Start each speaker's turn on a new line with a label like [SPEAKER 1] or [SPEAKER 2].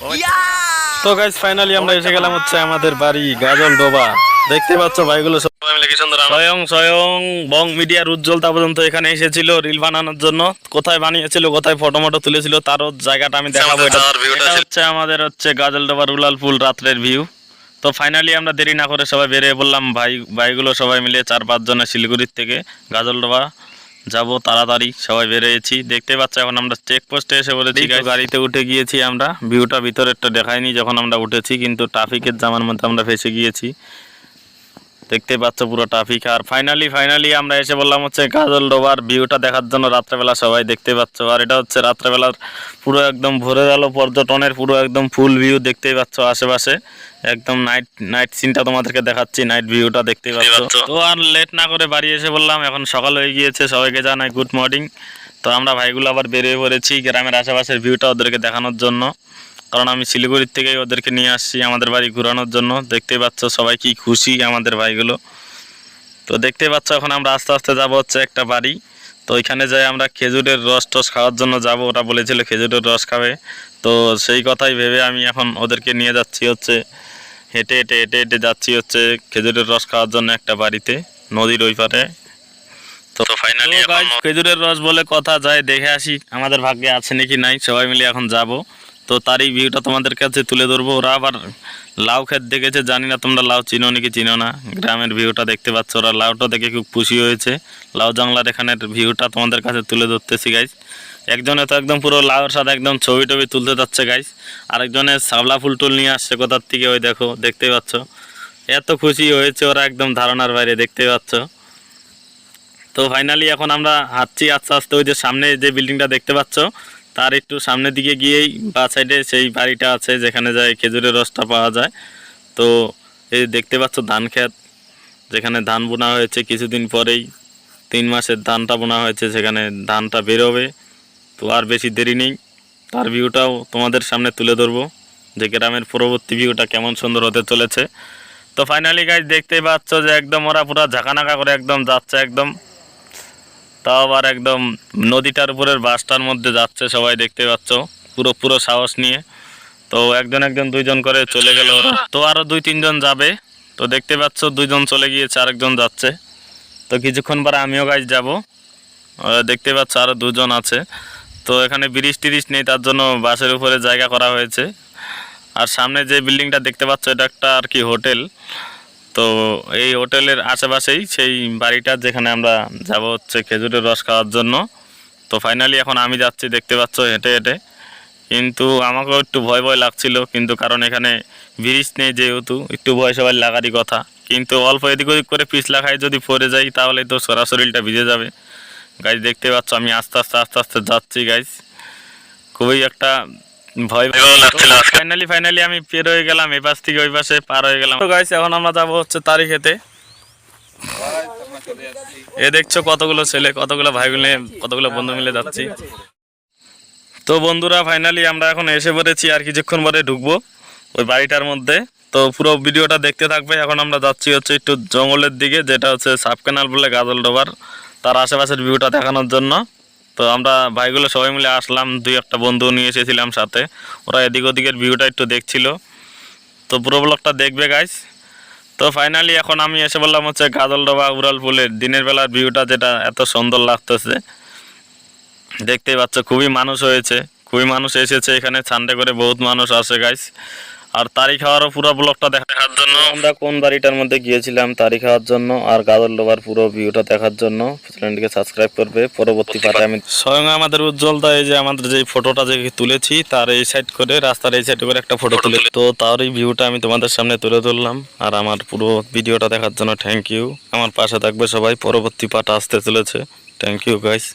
[SPEAKER 1] তো guys finally আমরা এসে গেলাম হচ্ছে আমাদের বাড়ি গাজল ডোবা। দেখতে পাচ্ছ ভাইগুলো সবাই মিলে কি সুন্দর স্বয়ং স্বয়ং বং মিডিয়ার উজ্জ্বল তা পর্যন্ত এখানে এসেছিল রিল বানানোর জন্য। কোথায় বানিয়েছিল কোথায় ফটো মটো তুলেছিল তারও জায়গাটা আমি দেখাবো। এটা হচ্ছে আমাদের হচ্ছে গাজল ডোবা রুলাল পুল রাত্রের ভিউ তো ফাইনালি আমরা দেরি না করে সবাই বেরিয়ে বললাম ভাই ভাইগুলো সবাই মিলে চার পাঁচ জনের শিলিগুড়ির থেকে গাজলডোবা যাব তাড়াতাড়ি সবাই বেরিয়েছি। দেখতে পাচ্ছি এখন আমরা চেক পোস্টে এসে বলেছি গাড়িতে উঠে গিয়েছি আমরা। ভিউটা ভিতরেরটা দেখাইনি যখন আমরা উঠেছি কিন্তু ট্রাফিকের জামার মধ্যে আমরা ফেসে গিয়েছি। দেখতে পাচ্ছ পুরো ট্রাফিক আর ফাইনালি ফাইনালি আমরা এসে বললাম হচ্ছে গাজল ডোবার ভিউটা দেখার জন্য রাত্রেবেলা সবাই দেখতে পাচ্ছ। আর এটা হচ্ছে রাত্রেবেলার পুরো একদম ভরে গেল পর্যটনের পুরো একদম ফুল ভিউ দেখতেই পাচ্ছ আশেপাশে। একদম নাইট নাইট সিনটা তোমাদেরকে দেখাচ্ছি নাইট ভিউটা দেখতেই পাচ্ছ। তো আর লেট না করে বাড়ি এসে বললাম এখন সকাল হয়ে গিয়েছে সবাইকে জানাই গুড মর্নিং তো আমরা ভাইগুলো আবার বেরিয়ে পড়েছি গ্রামের আশেপাশের ভিউটা ওদেরকে দেখানোর জন্য। কারণ আমি শিলিগুড়ির থেকেই ওদেরকে নিয়ে আসছি আমাদের বাড়ি ঘুরানোর জন্য। দেখতেই পাচ্ছ সবাই কি খুশি আমাদের ভাইগুলো। তো দেখতেই পাচ্ছ এখন আমরা আস্তে আস্তে যাব হচ্ছে একটা বাড়ি। তো ওইখানে যাই আমরা খেজুরের রস টস খাওয়ার জন্য যাব। ওরা বলেছিল খেজুরের রস খাবে। তো সেই কথাই ভেবে আমি এখন ওদেরকে নিয়ে যাচ্ছি হচ্ছে হেঁটে হেঁটে হেঁটে হেঁটে যাচ্ছি হচ্ছে খেজুরের রস খাওয়ার জন্য একটা বাড়িতে নদীর ওই পারে। তো ফাইনালি খেজুরের রস বলে কথা যায় দেখে আসি আমাদের ভাগ্যে আছে নাকি নাই। সবাই মিলে এখন যাব। তো তারই ভিউটা তোমাদের কাছে তুলে ধরবো। ওরা আবার লাউ ক্ষেত দেখেছে, জানি না তোমরা লাউ চিনো নাকি চিনো না। গ্রামের ভিউটা দেখতে পাচ্ছ, ওরা লাউটা দেখে খুব খুশি হয়েছে। লাউ জংলার এখানের ভিউটা তোমাদের কাছে তুলে ধরতেছি গাইজ একজনে তো একদম পুরো লাউর সাথে একদম ছবি টবি তুলতে যাচ্ছে গাইজ আরেকজনে সাবলা ফুল টুল নিয়ে আসছে কোথার থেকে, ওই দেখো দেখতেই পাচ্ছ। এত খুশি হয়েছে ওরা একদম ধারণার বাইরে দেখতেই পাচ্ছ। তো ফাইনালি এখন আমরা হাঁটছি আস্তে আস্তে, ওই যে সামনে যে বিল্ডিংটা দেখতে পাচ্ছ তার একটু সামনের দিকে গিয়েই বা সাইডে সেই বাড়িটা আছে যেখানে যায় খেজুরের রসটা পাওয়া যায়। তো এই দেখতে পাচ্ছ ধান ক্ষেত, যেখানে ধান বোনা হয়েছে কিছুদিন পরেই, তিন মাসের ধানটা বোনা হয়েছে সেখানে ধানটা বেরোবে। তো আর বেশি দেরি নেই, তার ভিউটাও তোমাদের সামনে তুলে ধরবো যে গ্রামের পরবর্তী ভিউটা কেমন সুন্দর হতে চলেছে। তো ফাইনালি গাছ দেখতেই পাচ্ছ যে একদম ওরা পুরো ঝাঁকানাকা করে একদম যাচ্ছে একদম। তাও আবার একদম নদীটার উপরের বাসটার মধ্যে যাচ্ছে সবাই দেখতে পাচ্ছ, পুরো পুরো সাহস নিয়ে। তো একজন একজন দুইজন করে চলে গেল তো আরও দুই, তিনজন যাবে। তো দেখতে পাচ্ছ, দুইজন চলে গিয়েছে, আরেকজন যাচ্ছে। তো কিছুক্ষণ পরে আমিও গাছ যাব। দেখতে পাচ্ছ আরও দুজন আছে। তো এখানে ব্রিজ টিরিজ নেই, তার জন্য বাসের উপরে জায়গা করা হয়েছে। আর সামনে যে বিল্ডিংটা দেখতে পাচ্ছ, এটা একটা আর কি হোটেল তো এই হোটেলের আশেপাশেই সেই বাড়িটা যেখানে আমরা যাব হচ্ছে খেজুরের রস খাওয়ার জন্য। তো ফাইনালি এখন আমি যাচ্ছি, দেখতে পাচ্ছ হেঁটে হেঁটে। কিন্তু আমাকেও একটু ভয় ভয় লাগছিল, কিন্তু কারণ এখানে ব্রিজ নেই যেহেতু, একটু ভয় সবাই লাগারই কথা। কিন্তু অল্প এদিক ওদিক করে পিছলা খাই যদি পড়ে যাই তাহলে তো সরাসরিটা ভিজে যাবে। গাইজ দেখতে পাচ্ছ আমি আস্তে আস্তে আস্তে আস্তে যাচ্ছি গাইজ খুবই একটা ভয় ফাইনালি ফাইনালি আমি পের হয়ে গেলাম এই পাশ থেকে ওই পাশে পার হয়ে গেলাম। তো গাইস এখন আমরা যাব হচ্ছে তারিখেতে। এ দেখছ কতগুলো ছেলে কতগুলো ভাই মিলে কতগুলো বন্ধু মিলে যাচ্ছি। তো বন্ধুরা ফাইনালি আমরা এখন এসে পড়েছি আর কিছুক্ষণ পরে ঢুকবো ওই বাড়িটার মধ্যে। তো পুরো ভিডিওটা দেখতে থাকবে। এখন আমরা যাচ্ছি হচ্ছে একটু জঙ্গলের দিকে যেটা হচ্ছে সাব ক্যানাল বলে গাজল ডোবার। তার আশেপাশের ভিউটা দেখানোর জন্য। তো আমরা ভাইগুলো সবাই মিলে আসলাম, দুই একটা বন্ধু নিয়ে এসেছিলাম সাথে। ওরা এদিক ওদিকের ভিউটা একটু দেখছিল। তো পুরো ব্লগটা দেখবে গাইস তো ফাইনালি এখন আমি এসে বললাম হচ্ছে গাজলডোবা উড়াল পুলের দিনের বেলার ভিউটা যেটা এত সুন্দর লাগতেছে। দেখতেই পাচ্ছ, খুবই মানুষ হয়েছে। খুবই মানুষ এসেছে এখানে সানডে করে বহুত মানুষ আসে গাইস আর তারিখ খাওয়ারও পুরো ব্লগটা দেখার জন্য। আমরা কোন বাড়িটার মধ্যে গিয়েছিলাম তারিখ খাওয়ার জন্য আর গাজল ডোবার পুরো ভিউটা দেখার জন্য চ্যানেলটিকে সাবস্ক্রাইব করবে। পরবর্তী পার্টে আমি স্বয়ং আমাদের উজ্জ্বলতা এই যে আমাদের যে ফটোটা যে তুলেছি তার এই সাইড করে রাস্তার এই সাইড করে একটা ফটো তুলে। তো তার এই ভিউটা আমি তোমাদের সামনে তুলে ধরলাম। আর আমার পুরো ভিডিওটা দেখার জন্য থ্যাংক ইউ আমার পাশে থাকবে সবাই। পরবর্তী পার্ট আসতে চলেছে। Thank you guys